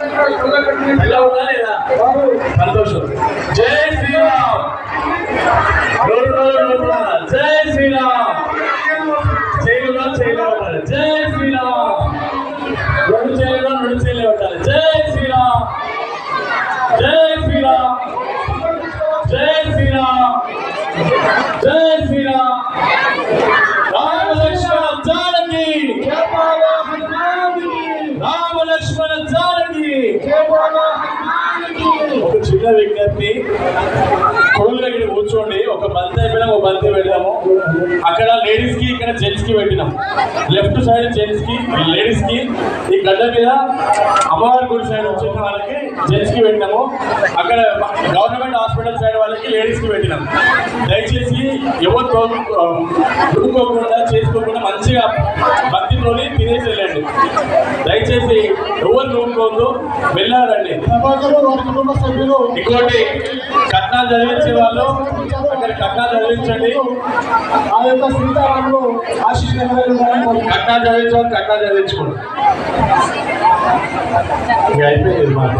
ఎలా ఉందా లేదా సంతోషం. జై శ్రీరామ్. జై శ్రీరామ్. చేయులో చేయులో ఉండాలి. జై శ్రీరామ్. రెండు చేయులో రెండు చేయులు ఉండాలి. జై శ్రీరామ్. జై శ్రీరామ్. జై శ్రీరామ్. జై శ్రీరామ్. రామలక్ష్మణ జానకి. రామలక్ష్మణ జానకి. ఒక చిన్న విజ్ఞప్తి. కోళ్ళ దగ్గర కూర్చోండి. ఒక బంతి అయిపోయినా ఒక బంతి పెడదాము. అక్కడ లేడీస్కి ఇక్కడ జెంట్స్కి పెట్టినాం. లెఫ్ట్ సైడ్ జెంట్స్కి లేడీస్కి. ఈ గడ్డ మీద అమ్మవారి గుడి సైడ్ వచ్చిన వాళ్ళకి జెంట్స్కి పెట్టినాము. అక్కడ గవర్నమెంట్ హాస్పిటల్ సైడ్ వాళ్ళకి లేడీస్కి పెట్టినాం. దయచేసి ఎవరు దుడుకోకుండా చేసుకోకుండా మంచిగా భక్తితోని తినేసి వెళ్ళండి. దయచేసి ఎవరు కుటుంబ సభ్యులు ఇంకోటి కట్నాలు చదివించే వాళ్ళు అక్కడ కట్నాలు చదివించండి ఆ యొక్క సీతారాములు. కట్నాలు చదివించే వాళ్ళు కట్నాలు చదివించుకోండి అయిపోయింది మాట